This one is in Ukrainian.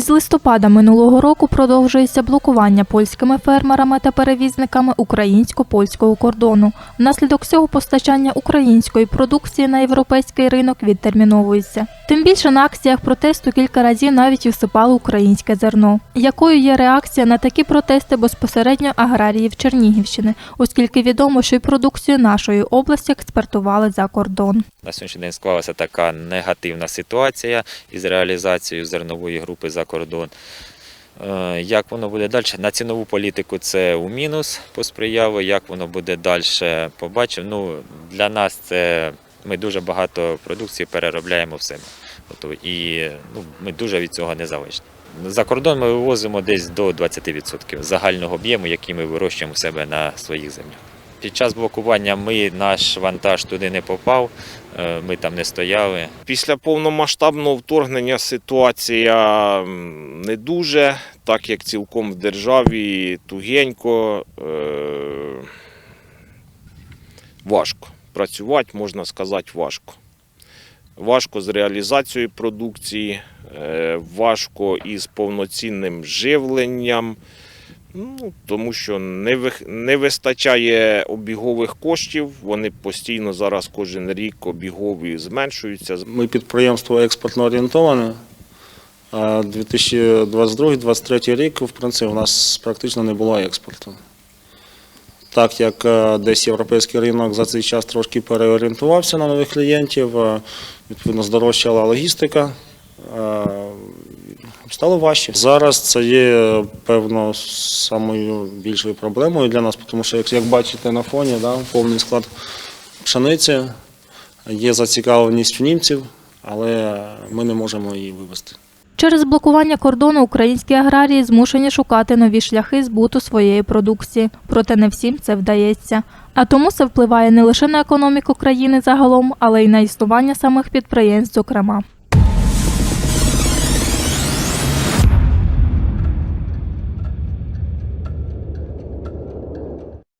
Із листопада минулого року продовжується блокування польськими фермерами та перевізниками українсько-польського кордону. Внаслідок цього постачання української продукції на європейський ринок відтерміновується. Тим більше на акціях протесту кілька разів навіть усипали українське зерно. Якою є реакція на такі протести безпосередньо аграріїв Чернігівщини, оскільки відомо, що й продукцію нашої області експортували за кордон. На сьогоднішній день склалася така негативна ситуація із реалізацією зернової групи за кордон. Е, Як воно буде далі? На цінову політику це у мінус посприяло. Як воно буде далі, побачимо. Ну, для нас це ми дуже багато продукції переробляємо в себе. І ну, ми дуже від цього не залежні. За кордон ми вивозимо десь до 20% загального об'єму, який ми вирощуємо в себе на своїх землях. Під час блокування ми наш вантаж туди не попав, е, ми там не стояли. Після повномасштабного вторгнення ситуація не дуже, так як цілком в державі тугенько, е- важко. Працювати, можна сказати, важко. Важко з реалізацією продукції, е, важко із повноцінним живленням, ну, тому що не, не вистачає обігових коштів. Вони постійно зараз кожен рік обігові зменшуються. Ми підприємство експортно орієнтоване. А 2022-2023 рік, в принципі, у нас практично не було експорту. Так як е, десь європейський ринок за цей час трошки переорієнтувався на нових клієнтів, е, відповідно, здорожчала логістика, е, стало важче. Зараз це є, певно, самою більшою проблемою для нас, тому що, як, як бачите на фоні, да, повний склад пшениці, Є зацікавленість в німців, але ми не можемо її вивезти. Через блокування кордону українські аграрії змушені шукати нові шляхи збуту своєї продукції, проте не всім це вдається. А тому це впливає не лише на економіку країни загалом, але й на існування самих підприємств, зокрема.